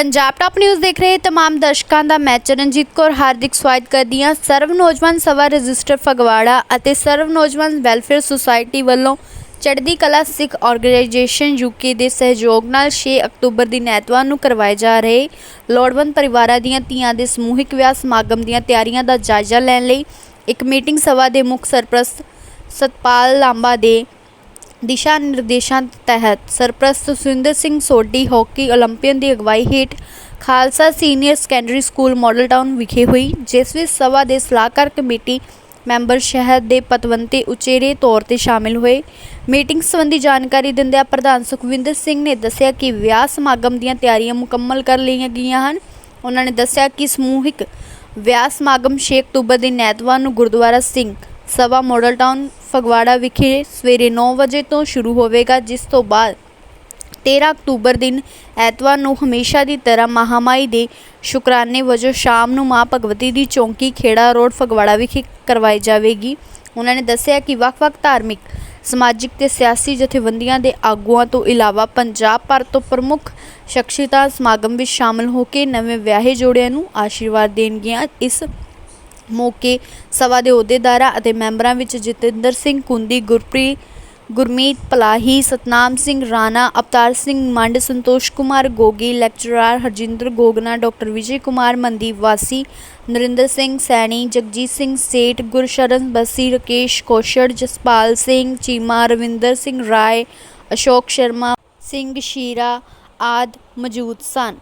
Punjab top news ਦੇਖ ਰਹੇ तमाम ਦਰਸ਼ਕਾਂ ਦਾ ਮੈਂ ਚਰਨਜੀਤ ਕੌਰ ਹਾਰਦਿਕ ਸਵਾਗਤ ਕਰਦੀ ਹਾਂ ਸਰਵ ਨੌਜਵਾਨ ਸਭਾ ਰਜਿਸਟਰ ਫਗਵਾੜਾ ਅਤੇ ਸਰਵ ਨੌਜਵਾਨ ਵੈਲਫੇਅਰ ਸੁਸਾਇਟੀ ਵੱਲੋਂ ਚੜ੍ਹਦੀ ਕਲਾ ਸਿੱਖ ਆਰਗੇਨਾਈਜੇਸ਼ਨ ਯੂਕੇ ਦੇ ਸਹਿਯੋਗ ਨਾਲ 6 ਅਕਤੂਬਰ ਦੀ ਐਤਵਾਰ ਨੂੰ ਕਰਵਾਏ ਜਾ ਰਹੇ ਲੋੜਵੰਦ ਪਰਿਵਾਰਾਂ ਦੀਆਂ ਧੀਆਂ ਦੇ ਸਮੂਹਿਕ ਵਿਆਹ ਸਮਾਗਮ ਦੀਆਂ ਤਿਆਰੀਆਂ ਦਾ ਜਾਇਜ਼ਾ ਲੈਣ ਲਈ ਇੱਕ ਮੀਟਿੰਗ ਸਭਾ ਦੇ ਮੁੱਖ ਸਰਪ੍ਰਸਤ ਸਤਪਾਲ ਲਾਂਬਾ ਦੇ ਦਿਸ਼ਾ ਨਿਰਦੇਸ਼ਾਂ ਤਹਿਤ ਸਰਪ੍ਰਸਤ ਸੁਰਿੰਦਰ ਸਿੰਘ ਸੋਢੀ ਹਾਕੀ 올림픽 ਦੀ ਅਗਵਾਈ ਹੇਠ Khalsa senior secondary school model town ਵਿਖੇ ਹੋਈ, ਜਿਸ ਵਿੱਚ ਸਭਾ ਦੇ ਸਲਾਹਕਾਰ ਕਮੇਟੀ ਮੈਂਬਰ ਸ਼ਹਿਰ ਦੇ ਪਤਵੰਤੇ ਉਚੇਰੇ ਤੌਰ ਤੇ ਸ਼ਾਮਿਲ ਹੋਏ। ਮੀਟਿੰਗ ਸੰਬੰਧੀ ਜਾਣਕਾਰੀ ਦਿੰਦਿਆਂ ਪ੍ਰਧਾਨ ਸੁਖਵਿੰਦਰ ਸਿੰਘ ਨੇ ਦੱਸਿਆ ਕਿ ਵਿਆਹ ਸਮਾਗਮ ਦੀਆਂ ਤਿਆਰੀਆਂ ਮੁਕੰਮਲ ਕਰ ਲਈਆਂ ਗਈਆਂ ਹਨ। ਉਹਨਾਂ ਨੇ ਦੱਸਿਆ ਕਿ ਸਮੂਹਿਕ ਵਿਆਹ ਸਮਾਗਮ 6 ਅਕਤੂਬਰ ਦੇ ਨੈਤਵਾਰ ਨੂੰ ਗੁਰਦੁਆਰਾ ਸਿੰਘ ਸਭਾ ਮਾਡਲ ਟਾਊਨ ਫਗਵਾੜਾ ਵਿਖੇ ਸਵੇਰੇ 9 ਵਜੇ ਤੋਂ ਸ਼ੁਰੂ ਹੋਵੇਗਾ, ਜਿਸ ਤੋਂ ਬਾਅਦ 13 ਅਕਤੂਬਰ ਦਿਨ ਐਤਵਾਰ ਨੂੰ ਹਮੇਸ਼ਾ ਦੀ ਤਰ੍ਹਾਂ ਮਹਾਮਾਈ ਦੇ ਸ਼ੁਕਰਾਨੇ ਵਜੋਂ ਸ਼ਾਮ ਨੂੰ ਮਾਂ ਭਗਵਤੀ ਦੀ ਚੌਂਕੀ ਖੇੜਾ ਰੋਡ ਫਗਵਾੜਾ ਵਿਖੇ ਕਰਵਾਈ ਜਾਵੇਗੀ। ਉਹਨਾਂ ਨੇ ਦੱਸਿਆ ਕਿ ਵੱਖ-ਵੱਖ ਧਾਰਮਿਕ, ਸਮਾਜਿਕ ਤੇ ਸਿਆਸੀ ਜਥੇਬੰਦੀਆਂ ਦੇ ਆਗੂਆਂ ਤੋਂ ਇਲਾਵਾ ਪੰਜਾਬ ਭਰ ਤੋਂ ਪ੍ਰਮੁੱਖ ਸ਼ਖਸੀਅਤਾਂ ਸਮਾਗਮ ਵਿੱਚ ਸ਼ਾਮਲ ਹੋ ਕੇ ਨਵੇਂ ਵਿਆਹੇ ਜੋੜਿਆਂ ਨੂੰ ਆਸ਼ੀਰਵਾਦ ਦੇਣਗੀਆਂ। ਇਸ ਮੌਕੇ ਸਭਾ ਦੇ ਅਹੁਦੇਦਾਰਾਂ ਅਤੇ ਮੈਂਬਰਾਂ ਵਿੱਚ ਜਤਿੰਦਰ ਸਿੰਘ ਕੁੰਦੀ, ਗੁਰਪ੍ਰੀਤ, ਗੁਰਮੀਤ ਪਲਾਹੀ, ਸਤਨਾਮ ਸਿੰਘ ਰਾਣਾ, ਅਵਤਾਰ ਸਿੰਘ ਮੰਡ, ਸੰਤੋਸ਼ ਕੁਮਾਰ ਗੋਗੀ, ਲੈਕਚਰਰ ਹਰਜਿੰਦਰ ਗੋਗਨਾ, ਡਾਕਟਰ ਵਿਜੇ ਕੁਮਾਰ, ਮਨਦੀਪ ਵਾਸੀ, ਨਰਿੰਦਰ ਸਿੰਘ ਸੈਣੀ, ਜਗਜੀਤ ਸਿੰਘ ਸੇਠ, ਗੁਰਸ਼ਰਨ ਬਸੀ, ਰਕੇਸ਼ ਕੋਸ਼ੜ, ਜਸਪਾਲ ਸਿੰਘ, ਚੀਮਾ, ਰਵਿੰਦਰ ਸਿੰਘ ਰਾਏ, ਅਸ਼ੋਕ ਸ਼ਰਮਾ, ਸਿੰਘ ਸ਼ੀਰਾ ਆਦ ਮੌਜੂਦ ਸਨ।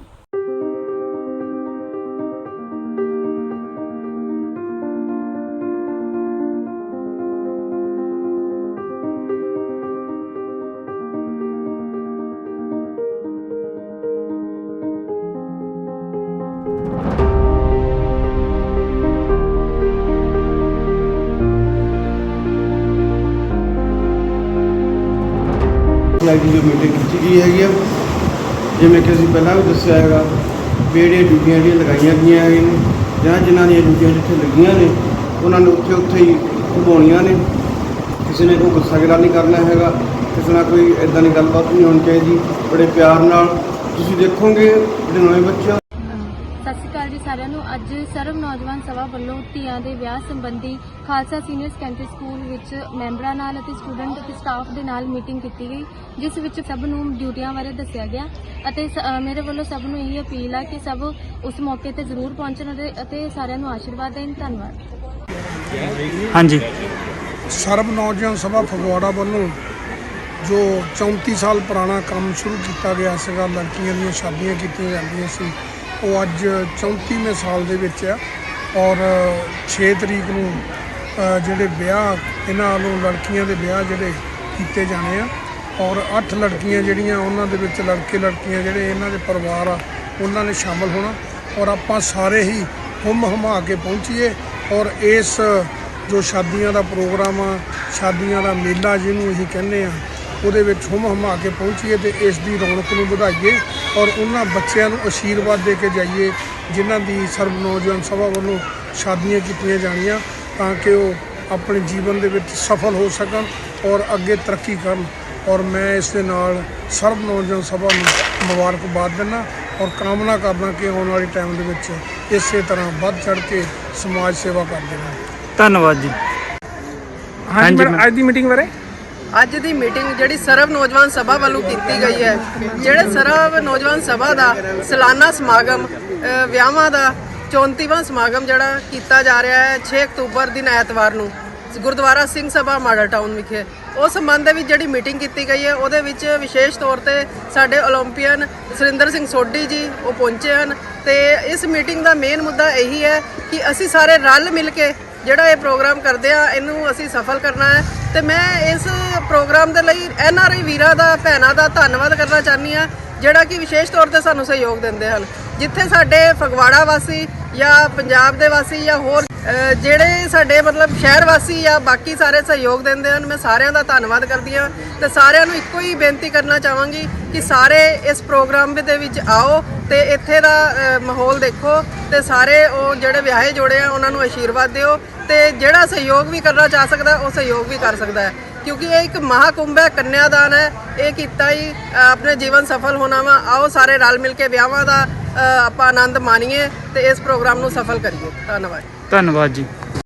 ਲਾਈਵ ਦੀ ਜੋ ਮੀਟਿੰਗ ਕੀਤੀ ਗਈ ਹੈਗੀ ਆ ਜਿਵੇਂ ਕਿ ਅਸੀਂ ਪਹਿਲਾਂ ਵੀ ਦੱਸਿਆ ਹੈਗਾ ਵੀ ਜਿਹੜੀਆਂ ਡਿਊਟੀਆਂ ਜਿਹੜੀਆਂ ਲਗਾਈਆਂ ਗਈਆਂ ਹੈਗੀਆਂ ਨੇ ਜਾਂ ਜਿਨ੍ਹਾਂ ਦੀਆਂ ਡਿਊਟੀਆਂ ਜਿੱਥੇ ਲੱਗੀਆਂ ਨੇ ਉਹਨਾਂ ਨੂੰ ਉੱਥੇ ਉੱਥੇ ਹੀ ਨਿਭਾਉਣੀਆਂ ਨੇ। ਕਿਸੇ ਨੇ ਕੋਈ ਗੁੱਸਾ ਗਿਲਾ ਨਹੀਂ ਕਰਨਾ ਹੈਗਾ ਕਿਸੇ ਨਾਲ ਕੋਈ ਇਦਾਂ ਦੀ ਗੱਲਬਾਤ ਨਹੀਂ ਹੋਣੀ ਚਾਹੀਦੀ। ਬੜੇ ਪਿਆਰ ਨਾਲ ਤੁਸੀਂ ਦੇਖੋਗੇ ਜਿਹੜੇ ਨਵੇਂ ਬੱਚੇ ਆ, ਸਾਰਿਆਂ ਨੂੰ ਅੱਜ ਸਰਵ ਨੌਜਵਾਨ ਸਭਾ ਵੱਲੋਂ ਧੀਆਂ ਦੇ ਵਿਆਹ ਸੰਬੰਧੀ ਖਾਲਸਾ ਸੀਨੀਅਰ ਸੈਕੰਡਰੀ ਸਕੂਲ ਵਿੱਚ ਮੈਂਬਰਾਂ ਨਾਲ ਅਤੇ ਸਟੂਡੈਂਟ ਅਤੇ ਸਟਾਫ ਦੇ ਨਾਲ ਮੀਟਿੰਗ ਕੀਤੀ ਗਈ ਜਿਸ ਵਿੱਚ ਸਭ ਨੂੰ ਡਿਊਟੀਆਂ ਬਾਰੇ ਦੱਸਿਆ ਗਿਆ ਅਤੇ ਮੇਰੇ ਵੱਲੋਂ ਸਭ ਨੂੰ ਇਹ ਅਪੀਲ ਆ ਕਿ ਸਭ ਉਸ ਮੌਕੇ ਤੇ ਜ਼ਰੂਰ ਪਹੁੰਚਣ ਅਤੇ- ਸਾਰਿਆਂ ਨੂੰ ਆਸ਼ੀਰਵਾਦ ਦੇਣ। ਧੰਨਵਾਦ। ਹਾਂਜੀ। ਸਰਬ ਨੌਜਵਾਨ ਸਭਾ ਫਗਵਾੜਾ ਵੱਲੋਂ ਜੋ 34 ਸਾਲ ਪੁਰਾਣਾ ਕੰਮ ਸ਼ੁਰੂ ਕੀਤਾ ਗਿਆ ਸੀਗਾ ਲੜਕੀਆਂ ਦੀਆਂ ਸ਼ਾਦੀਆਂ ਕੀਤੀਆਂ ਜਾਂਦੀਆਂ ਸੀ ਉਹ ਅੱਜ 34ਵੇਂ ਸਾਲ ਦੇ ਵਿੱਚ ਆ ਔਰ 6 ਤਰੀਕ ਨੂੰ ਜਿਹੜੇ ਵਿਆਹ, ਇਹਨਾਂ ਨੂੰ ਲੜਕੀਆਂ ਦੇ ਵਿਆਹ ਜਿਹੜੇ ਕੀਤੇ ਜਾਣੇ ਆ ਔਰ 8 ਲੜਕੀਆਂ ਜਿਹੜੀਆਂ ਉਹਨਾਂ ਦੇ ਵਿੱਚ ਲੜਕੇ ਲੜਕੀਆਂ ਜਿਹੜੇ ਇਹਨਾਂ ਦੇ ਪਰਿਵਾਰ ਆ, ਉਹਨਾਂ ਨੇ ਸ਼ਾਮਲ ਹੋਣਾ ਔਰ ਆਪਾਂ ਸਾਰੇ ਹੀ ਹੁਮ ਹਮਾ ਕੇ ਪਹੁੰਚੀਏ ਔਰ ਇਸ, ਜੋ ਸ਼ਾਦੀਆਂ ਦਾ ਪ੍ਰੋਗਰਾਮ ਆ, ਸ਼ਾਦੀਆਂ ਦਾ ਮੇਲਾ ਜਿਹਨੂੰ ਅਸੀਂ ਕਹਿੰਦੇ ਆ ਉਹਦੇ ਵਿੱਚ ਹੁਮ ਹਮਾ ਕੇ ਪਹੁੰਚੀਏ ਤੇ ਇਸ ਦੀ ਰੌਣਕ ਨੂੰ ਵਧਾਈਏ ਔਰ ਉਹਨਾਂ ਬੱਚਿਆਂ ਨੂੰ ਆਸ਼ੀਰਵਾਦ ਦੇ ਕੇ ਜਾਈਏ ਜਿਨ੍ਹਾਂ ਦੀ ਸਰਬ ਨੌਜਵਾਨ ਸਭਾ ਵੱਲੋਂ ਸ਼ਾਦੀਆਂ ਕੀਤੀਆਂ ਜਾਣੀਆਂ ਤਾਂ ਕਿ ਉਹ ਆਪਣੇ ਜੀਵਨ ਦੇ ਵਿੱਚ ਸਫਲ ਹੋ ਸਕਣ ਔਰ ਅੱਗੇ ਤਰੱਕੀ ਕਰਨ। ਔਰ ਮੈਂ ਇਸ ਦੇ ਨਾਲ ਸਰਬ ਨੌਜਵਾਨ ਸਭਾ ਨੂੰ ਮੁਬਾਰਕਬਾਦ ਦਿੰਦਾ ਔਰ ਕਾਮਨਾ ਕਰਦਾ ਕਿ ਆਉਣ ਵਾਲੇ ਟਾਈਮ ਦੇ ਵਿੱਚ ਇਸੇ ਤਰ੍ਹਾਂ ਵੱਧ ਚੜ ਕੇ ਸਮਾਜ ਸੇਵਾ ਕਰਦੇ ਰਹਿਣ ਧੰਨਵਾਦ ਜੀ। ਹਾਂਜੀ ਮੈਮ। ਅੱਜ ਦੀ ਮੀਟਿੰਗ ਬਾਰੇ? ਅੱਜ ਦੀ ਮੀਟਿੰਗ ਜਿਹੜੀ ਸਰਵ ਨੌਜਵਾਨ ਸਭਾ ਵੱਲੋਂ ਕੀਤੀ ਗਈ ਹੈ, ਜਿਹੜੇ ਸਰਵ ਨੌਜਵਾਨ ਸਭਾ ਦਾ ਸਾਲਾਨਾ ਸਮਾਗਮ ਵਿਆਹਾਂ ਦਾ 34ਵਾਂ ਸਮਾਗਮ ਜਿਹੜਾ ਕੀਤਾ ਜਾ ਰਿਹਾ ਹੈ 6 ਅਕਤੂਬਰ ਦਿਨ ਐਤਵਾਰ ਨੂੰ, ਗੁਰਦੁਆਰਾ ਸਿੰਘ ਸਭਾ ਮਾਡਲ ਟਾਊਨ ਵਿਖੇ। ਉਸ ਸੰਬੰਧ ਦੇ ਵਿੱਚ ਜਿਹੜੀ ਮੀਟਿੰਗ ਕੀਤੀ ਗਈ ਹੈ, ਉਹਦੇ ਵਿੱਚ ਵਿਸ਼ੇਸ਼ ਤੌਰ ਤੇ ਸਾਡੇ 올림픽ੀਅਨ ਸੁਰਿੰਦਰ ਸਿੰਘ ਸੋਢੀ ਜੀ, ਉਹ ਪਹੁੰਚੇ ਹਨ ਤੇ ਇਸ ਮੀਟਿੰਗ ਦਾ ਮੇਨ ਮੁੱਦਾ ਇਹੀ ਹੈ ਕਿ ਅਸੀਂ ਸਾਰੇ ਰਲ ਮਿਲ ਕੇ ਜਿਹੜਾ ਇਹ ਪ੍ਰੋਗਰਾਮ ਕਰਦੇ ਆ ਇਹਨੂੰ ਅਸੀਂ ਸਫਲ ਕਰਨਾ ਹੈ। ਤੇ ਮੈਂ ਇਸ ਪ੍ਰੋਗਰਾਮ ਦੇ ਲਈ ਐਨ ਆਰ ਆਈ ਵੀਰਾਂ ਦਾ, ਭੈਣਾਂ ਦਾ ਧੰਨਵਾਦ ਕਰਨਾ ਚਾਹੁੰਦੀ ਆ ਜਿਹੜਾ ਕਿ ਵਿਸ਼ੇਸ਼ ਤੌਰ ਤੇ ਸਾਨੂੰ ਸਹਿਯੋਗ ਦਿੰਦੇ ਹਨ। ਜਿੱਥੇ ਸਾਡੇ ਫਗਵਾੜਾ ਵਾਸੀ ਜਾਂ ਪੰਜਾਬ ਦੇ ਵਾਸੀ ਜਾਂ ਹੋਰ ਜਿਹੜੇ ਸਾਡੇ ਮਤਲਬ ਸ਼ਹਿਰ ਵਾਸੀ ਜਾਂ ਬਾਕੀ ਸਾਰੇ ਸਹਿਯੋਗ ਦਿੰਦੇ ਹਨ, ਮੈਂ ਸਾਰਿਆਂ ਦਾ ਧੰਨਵਾਦ ਕਰਦੀ ਹਾਂ ਤੇ ਸਾਰਿਆਂ ਨੂੰ ਇੱਕੋ ਹੀ ਬੇਨਤੀ ਕਰਨਾ ਚਾਹਾਂਗੀ ਕਿ ਸਾਰੇ ਇਸ ਪ੍ਰੋਗਰਾਮ ਦੇ ਵਿੱਚ ਆਓ ਤੇ ਇੱਥੇ ਦਾ ਮਾਹੌਲ ਦੇਖੋ ਤੇ ਸਾਰੇ ਉਹ ਜਿਹੜੇ ਵਿਆਹੇ ਜੋੜੇ ਆ, ਉਹਨਾਂ ਨੂੰ ਆਸ਼ੀਰਵਾਦ ਦਿਓ ਤੇ ਜਿਹੜਾ ਸਹਿਯੋਗ ਵੀ ਕਰਨਾ ਚਾਹ ਸਕਦਾ, ਉਹ ਸਹਿਯੋਗ ਵੀ ਕਰ ਸਕਦਾ ਹੈ। ਕਿਉਂਕਿ ਇਹ ਇੱਕ ਮਹਾਕੁੰਭ ਹੈ, ਕੰਨਿਆਦਾਨ ਹੈ, ਇਹ ਕੀਤਾ ਹੀ ਆਪਣੇ ਜੀਵਨ ਸਫਲ ਹੋਣਾ ਵਾ। ਆਓ ਸਾਰੇ ਰਲ ਮਿਲ ਕੇ ਵਿਆਹਾਂ ਦਾ ਆਪਾਂ ਆਨੰਦ ਮਾਣੀਏ ਤੇ ਇਸ ਪ੍ਰੋਗਰਾਮ ਨੂੰ ਸਫਲ ਕਰੀਏ। ਧੰਨਵਾਦ। ਧੰਨਵਾਦ ਜੀ।